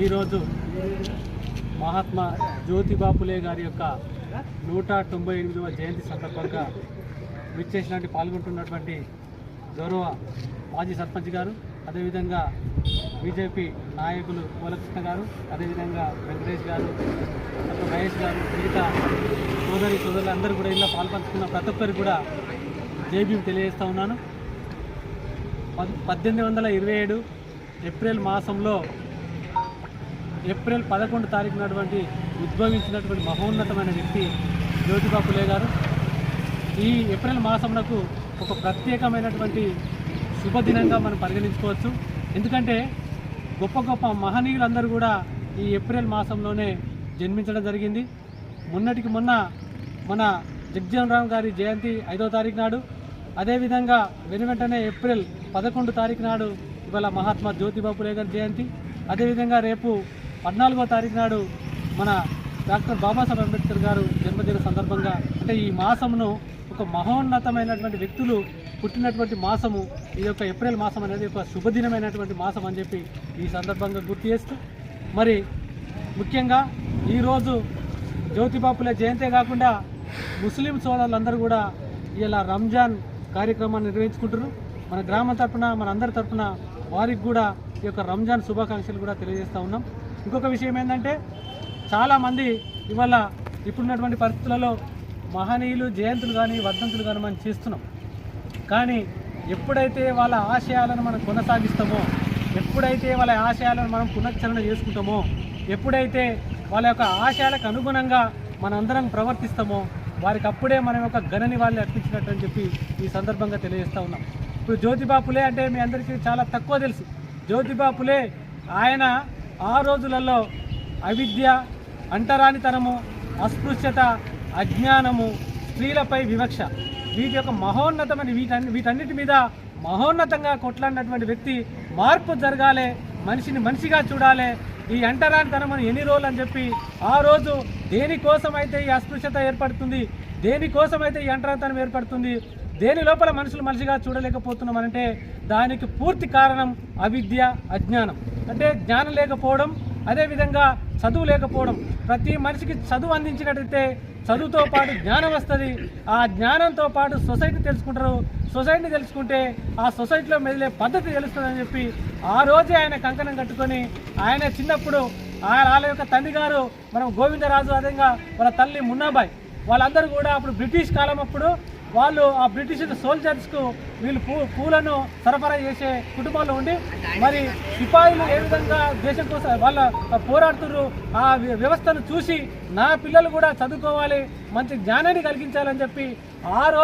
ఈరోజు మహాత్మా జ్యోతిబాపులే గారి యొక్క నూట తొంభై ఎనిమిదవ జయంతి సందర్భంగా విచ్చేసినటువంటి పాల్గొంటున్నటువంటి గౌరవ మాజీ సర్పంచ్ గారు అదేవిధంగా బీజేపీ నాయకులు గోలకృష్ణ గారు అదేవిధంగా వెంకటేష్ గారు మహేష్ గారు మిగతా సోదరి సోదరులు అందరూ కూడా ఇలా పాల్పంచుకున్న ప్రతి ఒక్కరికి కూడా జేబీ తెలియజేస్తూ ఉన్నాను. పద్- పద్దెనిమిది వందల ఇరవై ఏడు ఏప్రిల్ మాసంలో ఏప్రిల్ పదకొండు తారీఖునటువంటి ఉద్భవించినటువంటి మహోన్నతమైన వ్యక్తి జ్యోతిబా ఫులే గారు. ఈ ఏప్రిల్ మాసమునకు ఒక ప్రత్యేకమైనటువంటి శుభదినంగా మనం పరిగణించుకోవచ్చు. ఎందుకంటే గొప్ప గొప్ప మహనీయులందరూ కూడా ఈ ఏప్రిల్ మాసంలోనే జన్మించడం జరిగింది. మొన్నటికి మొన్న మన జగ్జీవన్ రామ్ గారి జయంతి ఐదో తారీఖు నాడు అదేవిధంగా వెను వెంటనే ఏప్రిల్ పదకొండు తారీఖు నాడు ఇవాళ మహాత్మా జ్యోతిబా ఫులే గారి జయంతి. అదేవిధంగా రేపు పద్నాలుగో తారీఖు నాడు మన డాక్టర్ బాబాసాహెబ్ అంబేద్కర్ గారు జన్మదిన సందర్భంగా అంటే ఈ మాసమును ఒక మహోన్నతమైనటువంటి వ్యక్తులు పుట్టినటువంటి మాసము ఈ యొక్క ఏప్రిల్ మాసం అనేది ఒక శుభదినమైనటువంటి మాసం అని చెప్పి ఈ సందర్భంగా గుర్తు చేస్తూ మరి ముఖ్యంగా ఈరోజు జ్యోతిబాపులే జయంతే కాకుండా ముస్లిం సోదరులందరూ కూడా ఇలా రంజాన్ కార్యక్రమాన్ని నిర్వహించుకుంటున్నారు. మన గ్రామం తరఫున మన అందరి తరపున వారికి కూడా ఈ యొక్క రంజాన్ శుభాకాంక్షలు కూడా తెలియజేస్తూ ఉన్నాం. ఇంకొక విషయం ఏంటంటే చాలామంది ఇవాళ ఇప్పుడున్నటువంటి పరిస్థితులలో మహనీయులు జయంతులు కానీ వర్ధంతులు కానీ మనం చేస్తున్నాం. కానీ ఎప్పుడైతే వాళ్ళ ఆశయాలను మనం కొనసాగిస్తామో ఎప్పుడైతే వాళ్ళ ఆశయాలను మనం పునశ్చరణ చేసుకుంటామో ఎప్పుడైతే వాళ్ళ యొక్క ఆశయాలకు అనుగుణంగా మనందరం ప్రవర్తిస్తామో వారికి అప్పుడే మనం యొక్క ఘనని వాళ్ళని అర్పించినట్టు అని చెప్పి ఈ సందర్భంగా తెలియజేస్తూ ఉన్నాం. ఇప్పుడు జ్యోతిబా పులే అంటే మీ అందరికీ చాలా తక్కువ తెలుసు. జ్యోతిబా పులే ఆయన ఆ రోజులలో అవిద్య అంటరానితనము అస్పృశ్యత అజ్ఞానము స్త్రీలపై వివక్ష. వీటి యొక్క మహోన్నతమైన వీటన్ని వీటన్నిటి మీద మహోన్నతంగా కొట్లాడినటువంటి వ్యక్తి మార్పు జరగాలి మనిషిని మనిషిగా చూడాలి ఈ అంటరానితనమని ఎన్ని రోజులు అని చెప్పి ఆ రోజు దేనికోసం అయితే ఈ అస్పృశ్యత ఏర్పడుతుంది దేనికోసం అయితే ఈ అంటరానితనం ఏర్పడుతుంది దేని లోపల మనుషులు మనిషిగా చూడలేకపోతున్నామనంటే దానికి పూర్తి కారణం అవిద్య అజ్ఞానం. అంటే జ్ఞానం లేకపోవడం అదేవిధంగా చదువు లేకపోవడం. ప్రతి మనిషికి చదువు అందించినట్టయితే చదువుతో పాటు జ్ఞానం వస్తుంది. ఆ జ్ఞానంతో పాటు సొసైటీ తెలుసుకుంటారు. సొసైటీని తెలుసుకుంటే ఆ సొసైటీలో మెదిలే పద్ధతి తెలుస్తుందని చెప్పి ఆ రోజే ఆయన కంకణం కట్టుకొని ఆయన చిన్నప్పుడు ఆయన వాళ్ళ యొక్క తండ్రి గారు మనం గోవిందరాజు అదేవిధంగా వాళ్ళ తల్లి మున్నాబాయ్ వాళ్ళందరూ కూడా అప్పుడు బ్రిటిష్ కాలం అప్పుడు వాళ్ళు ఆ బ్రిటిష్ సోల్జర్స్కు వీళ్ళు పూ పూలను సరఫరా చేసే కుటుంబంలో ఉండి మరి సిపాయిలు ఏ విధంగా దేశం కోసం వాళ్ళ పోరాడుతున్నారు ఆ వ్య- వ్యవస్థను చూసి నా పిల్లలు కూడా చదువుకోవాలి మంచి జ్ఞానాన్ని కలిగించాలని చెప్పి ఆ రోజు